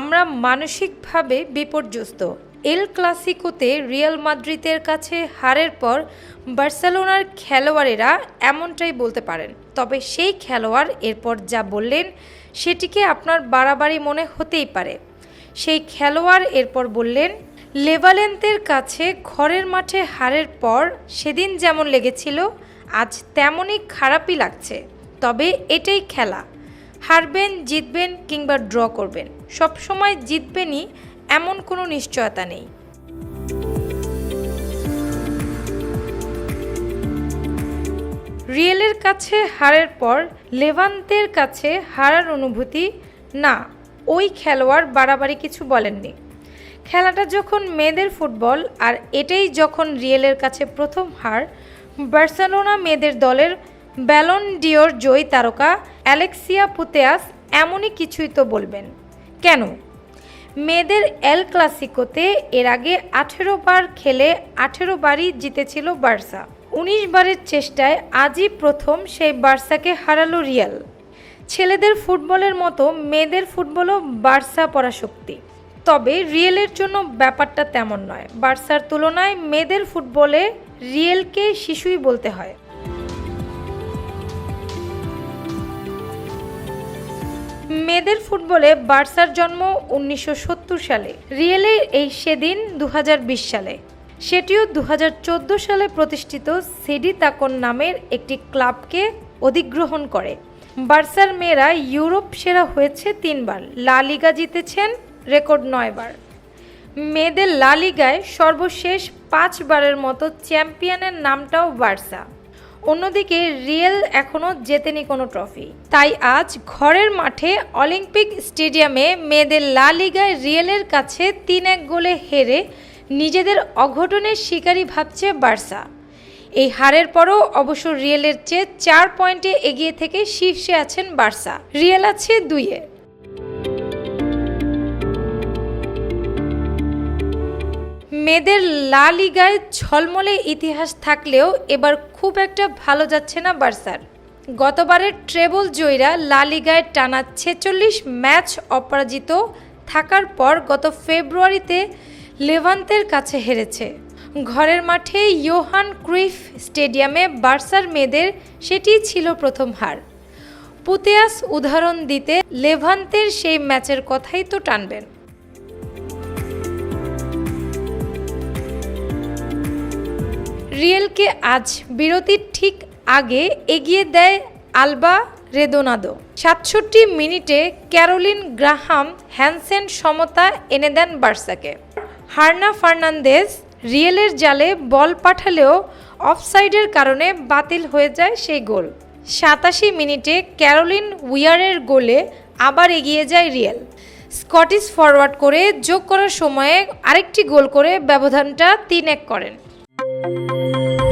আমরা মানসিকভাবে বিপর্যস্ত। এল ক্লাসিকোতে রিয়াল মাদ্রিদের কাছে হারের পর বার্সেলোনার খেলোয়াড়েরা এমনটাই বলতে পারেন। তবে সেই খেলোয়াড় এরপর যা বললেন, সেটিকে আপনার বাড়াবাড়ি মনে হতেই পারে। সেই খেলোয়াড় এরপর বললেন, লেভালেন্তের কাছে ঘরের মাঠে হারের পর সেদিন যেমন লেগেছিল, আজ তেমনই খারাপই লাগছে। তবে এটাই খেলা। হারবেন, জিতবেন কিংবা ড্র করবেন। সবসময় জিতবেনই এমন কোনো নিশ্চয়তা নেই। রিয়েলের কাছে হারের পর লেভান্তের কাছে হারার অনুভূতি, না, ওই খেলোয়াড় বাড়াবাড়ি কিছু বলেননি। খেলাটা যখন মেয়েদের ফুটবল আর এটাই যখন রিয়েলের কাছে প্রথম হার, বার্সেলোনা মেয়েদের দলের ব্যালন ডিওর জয়ী তারকা অ্যালেক্সিয়া পুতেয়াস এমনই কিছুই তো বলবেন। কেন? মেয়েদের এল ক্লাসিকোতে এর আগে আঠেরো বার খেলে আঠেরো বারই জিতেছিল বার্সা। উনিশ বারের চেষ্টায় আজই প্রথম সেই বার্সাকে হারালো রিয়াল। ছেলেদের ফুটবলের মতো মেয়েদের ফুটবলও বার্সা পরাশক্তি। তবে রিয়েলের জন্য ব্যাপারটা তেমন নয়। বার্সার তুলনায় মেয়েদের ফুটবলে রিয়েলকে শিশুই বলতে হয়। মেয়েদের ফুটবলে বার্সার জন্ম উনিশশো সত্তর সালে, রিয়েলের এই সেদিন দু হাজার বিশ সালে। সেটিও দু হাজার চোদ্দ সালে প্রতিষ্ঠিত সিডি তাকন নামের একটি ক্লাবকে অধিগ্রহণ করে। বার্সার মেয়েরা ইউরোপ সেরা হয়েছে তিনবার, লা লিগা জিতেছেন রেকর্ড নয়বার। মেয়েদের লা লিগায় সর্বশেষ পাঁচবারের মতো চ্যাম্পিয়নের নামটাও বার্সা। অন্যদিকে রিয়েল এখনও জেতেনি কোনো ট্রফি। তাই আজ ঘরের মাঠে অলিম্পিক স্টেডিয়ামে মেয়েদের লা লিগায় রিয়েলের কাছে তিন এক গোলে হেরে নিজেদের অঘটনের শিকারী ভাবছে বার্সা। এই হারের পরও অবশ্য রিয়েলের চেয়ে চার পয়েন্টে এগিয়ে থেকে শীর্ষে আছেন বার্সা। রিয়েল আছে দুইয়ে। মেয়েদের লা লিগায় ঝলমলে ইতিহাস থাকলেও এবার খুব একটা ভালো যাচ্ছে না বার্সার। গতবারের ট্রেবল জয়ীরা লা লিগায় টানা ছেচল্লিশ ম্যাচ অপরাজিত থাকার পর গত ফেব্রুয়ারিতে লেভান্তের কাছে হেরেছে। ঘরের মাঠে ইয়োহান ক্রুইফ স্টেডিয়ামে বার্সার মেয়েদের সেটিই ছিল প্রথম হার। পুতেয়াস উদাহরণ দিতে লেভান্তের সেই ম্যাচের কথাই তো টানবেন। রিয়েলকে আজ বিরতির ঠিক আগে এগিয়ে দেয় আলবা রেদোনাদো। সাতষট্টি মিনিটে ক্যারোলিন গ্রাহাম হ্যানসেন সমতা এনে দেন বার্সাকে। হার্না ফার্নান্দেজ রিয়েলের জালে বল পাঠালেও অফসাইডের কারণে বাতিল হয়ে যায় সেই গোল। সাতাশি মিনিটে ক্যারোলিন উইয়ারের গোলে আবার এগিয়ে যায় রিয়েল। স্কটিশ ফরওয়ার্ড করে যোগ করার সময়ে আরেকটি গোল করে ব্যবধানটা তিন এক করেন। Música